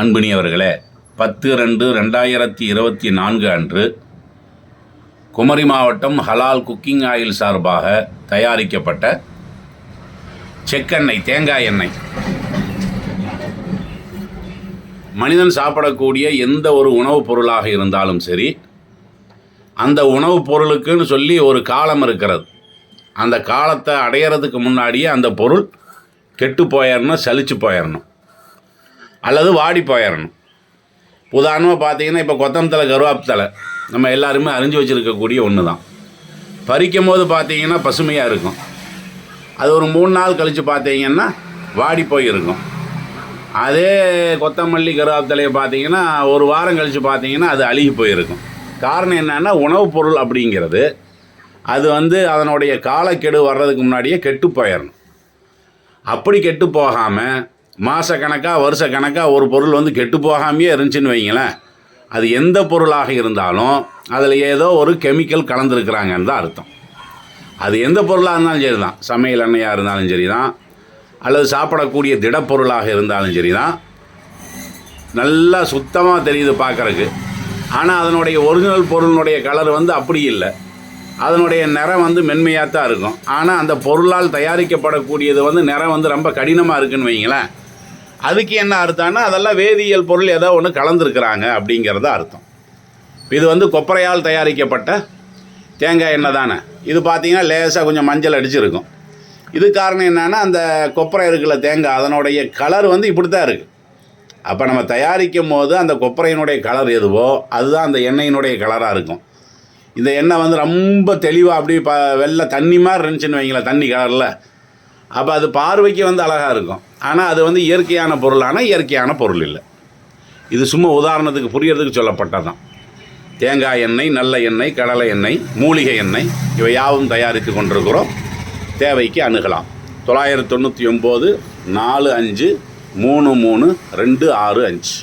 அன்பினியவர்களே பத்து ரெண்டு ரெண்டாயிரத்தி இருபத்தி நான்கு அன்று குமரி மாவட்டம் ஹலால் குக்கிங் ஆயில் சார்பாக தயாரிக்கப்பட்ட செக்கெண்ணெய் தேங்காய் எண்ணெய். மனிதன் சாப்பிடக்கூடிய எந்த ஒரு உணவுப் பொருளாக இருந்தாலும் சரி அந்த உணவுப் பொருளுக்குன்னு சொல்லி ஒரு காலம் இருக்கிறது. அந்த காலத்தை அடையிறதுக்கு முன்னாடியே அந்த பொருள் கெட்டு போயிடணும் சலிச்சு போயிடணும் அல்லது வாடி போயிடணும் உதாரணமாக பார்த்தீங்கன்னா இப்போ கொத்தமத்தலை கருவாப்தலை நம்ம எல்லாருமே அறிஞ்சு வச்சுருக்கக்கூடிய ஒன்று தான் பறிக்கும் போது பார்த்தீங்கன்னா பசுமையாக இருக்கும். அது ஒரு மூணு நாள் கழித்து பார்த்தீங்கன்னா வாடி போயிருக்கும். அதே கொத்தமல்லி கருவாப்தலையை பார்த்தீங்கன்னா ஒரு வாரம் கழித்து பார்த்தீங்கன்னா அது அழுகி போயிருக்கும். காரணம் என்னென்னா உணவுப் பொருள் அப்படிங்கிறது அது வந்து அதனுடைய காலக்கெடு வர்றதுக்கு முன்னாடியே கெட்டு போயிடணும் அப்படி கெட்டு போகாமல் மாதக்கணக்காக வருஷக்கணக்காக ஒரு பொருள் வந்து கெட்டு போகாமையே இருந்துச்சுன்னு வைங்களேன். அது எந்த பொருளாக இருந்தாலும் அதில் ஏதோ ஒரு கெமிக்கல் கலந்துருக்குறாங்கன்னு தான் அர்த்தம். அது எந்த பொருளாக இருந்தாலும் சரி தான் சமையல் எண்ணெயாக இருந்தாலும் சரி தான் அல்லது சாப்பிடக்கூடிய திடப்பொருளாக இருந்தாலும் சரி தான் நல்லா சுத்தமாக தெரியுது பார்க்குறக்கு ஆனால் அதனுடைய ஒரிஜினல் பொருளினுடைய கலர் வந்து அப்படி இல்லை. அதனுடைய நிறம் வந்து மென்மையாக தான் இருக்கும். ஆனால் அந்த பொருளால் தயாரிக்கப்படக்கூடியது வந்து நிறம் வந்து ரொம்ப கடினமாக இருக்குன்னு வைங்களேன். அதுக்கு என்ன அர்த்தம்னா அதெல்லாம் வேதியியல் பொருள் ஏதோ ஒன்று கலந்துருக்குறாங்க அப்படிங்கிறத அர்த்தம். இது வந்து கொப்பரையால் தயாரிக்கப்பட்ட தேங்காய் எண்ணெய் தானே. இது பார்த்திங்கன்னா லேசாக கொஞ்சம் மஞ்சள் அடிச்சிருக்கும். இது காரணம் என்னென்னா அந்த கொப்பரை இருக்குல்ல தேங்காய் அதனுடைய கலர் வந்து இப்படி தான் இருக்குது அப்போ நம்ம தயாரிக்கும் போது அந்த கொப்பரையினுடைய கலர் எதுவோ அதுதான் அந்த எண்ணெயினுடைய கலராக இருக்கும். இந்த எண்ணெய் வந்து ரொம்ப தெளிவாக அப்படி ப வெள்ளை தண்ணி மாதிரி இருந்துச்சுன்னு வைங்களேன் தண்ணி கலரில் அப்போ அது பார்வைக்கு வந்து அழகாக இருக்கும். ஆனால் அது வந்து இயற்கையான பொருளான இயற்கையான பொருள் இல்லை. இது சும்மா உதாரணத்துக்கு புரியறதுக்கு சொல்லப்பட்டதான் தேங்காய் எண்ணெய் நல்ல எண்ணெய் கடலை எண்ணெய் மூலிகை எண்ணெய் இவை யாவும் தயாரித்து கொண்டிருக்கிறோம். தேவைக்கு அணுகலாம். தொள்ளாயிரத்தி தொண்ணூற்றி ஒம்பது நாலு அஞ்சு மூணு மூணு ரெண்டு ஆறு அஞ்சு.